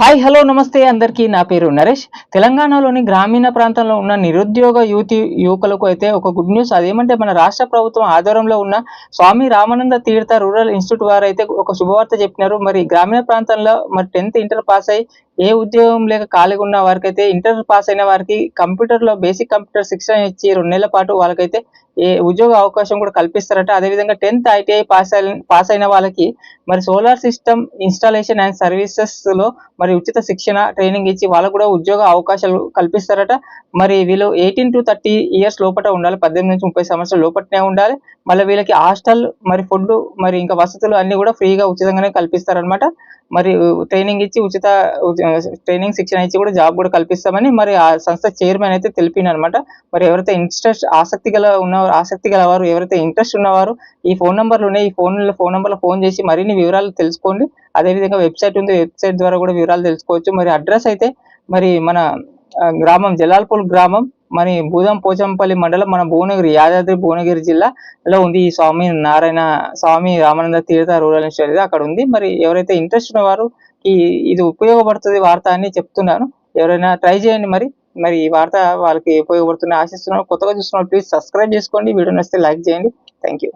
Hi hello నమస్తే అందరికీ. నా పేరు నరేష్. తెలంగాణలోని గ్రామీణ ప్రాంతంలో ఉన్న నిరుద్యోగ యువతి యువకులకు అయితే ఒక గుడ్ న్యూస్ అదేమంటే మన రాష్ట్ర ప్రభుత్వం ఆధ్వర్యంలో ఉన్న స్వామి రామానంద తీర్థ రూరల్ ఇన్స్టిట్యూట్ వారు అయితే ఒక శుభవార్త చెప్పినారు. మరి గ్రామీణ ప్రాంతంలో మరి టెన్త్ ఇంటర్ పాస్ అయ్యి ఏ ఉద్యోగం లేక ఖాళీగా ఉన్న వారికి అయితే ఇంటర్ పాస్ అయిన వారికి కంప్యూటర్లో బేసిక్ కంప్యూటర్ శిక్షణ ఇచ్చి రెండు నెలల పాటు వాళ్ళకైతే ఏ ఉద్యోగ అవకాశం కూడా కల్పిస్తారట. అదేవిధంగా టెన్త్ ఐటీఐ పాస్ అయిన పాస్ అయిన వాళ్ళకి మరి సోలార్ సిస్టమ్ ఇన్స్టాలేషన్ అండ్ సర్వీసెస్లో మరి ఉచిత శిక్షణ ట్రైనింగ్ ఇచ్చి వాళ్ళకు కూడా ఉద్యోగ అవకాశాలు కల్పిస్తారట. మరి వీళ్ళు ఎయిటీన్ టు థర్టీ ఇయర్స్ లోపల ఉండాలి. పద్దెనిమిది నుంచి ముప్పై సంవత్సరాల లోపలనే ఉండాలి. మళ్ళీ వీళ్ళకి హాస్టల్ మరి ఫుడ్ మరి ఇంకా వసతులు అన్ని కూడా ఫ్రీగా ఉచితంగానే కల్పిస్తారనమాట మరి ట్రైనింగ్ ఇచ్చి ఉచిత ట్రైనింగ్ శిక్షణ ఇచ్చి కూడా జాబ్ కూడా కల్పిస్తామని మరి ఆ సంస్థ చైర్మన్ అయితే తెలిపింది అనమాట మరి ఎవరైతే ఇంట్రెస్ట్ ఆసక్తి గల ఉన్నవారు ఆసక్తి గలవారు ఎవరైతే ఇంట్రెస్ట్ ఉన్నవారు ఈ ఫోన్ నంబర్లు ఉన్నాయి. ఈ ఫోన్ ఫోన్ నంబర్లో ఫోన్ చేసి మరిన్ని వివరాలు తెలుసుకోండి. అదేవిధంగా వెబ్సైట్ ఉంది. వెబ్సైట్ ద్వారా కూడా వివరాలు తెలుసుకోవచ్చు. మరి అడ్రస్ అయితే మరి మన గ్రామం జలాల్పూర్ గ్రామం. మరి భూదం పోచంపల్లి మండలం మన భువనగిరి యాదాద్రి భువనగిరి జిల్లాలో ఉంది ఈ స్వామి నారాయణ స్వామి రామానంద తీర్థ రూరల్ ఇన్స్టిట్యూట్ అక్కడ ఉంది. మరి ఎవరైతే ఇంట్రెస్ట్ ఉన్నవారు ఈ ఇది ఉపయోగపడుతుంది వార్త అని చెప్తున్నాను. ఎవరైనా ట్రై చేయండి మరి. మరి ఈ వార్త వాళ్ళకి ఉపయోగపడుతుంది ఆశిస్తున్నాను. కొత్తగా చూస్తున్న ప్లీజ్ సబ్స్క్రైబ్ చేసుకోండి. వీడియో నచ్చితే లైక్ చేయండి. Thank you.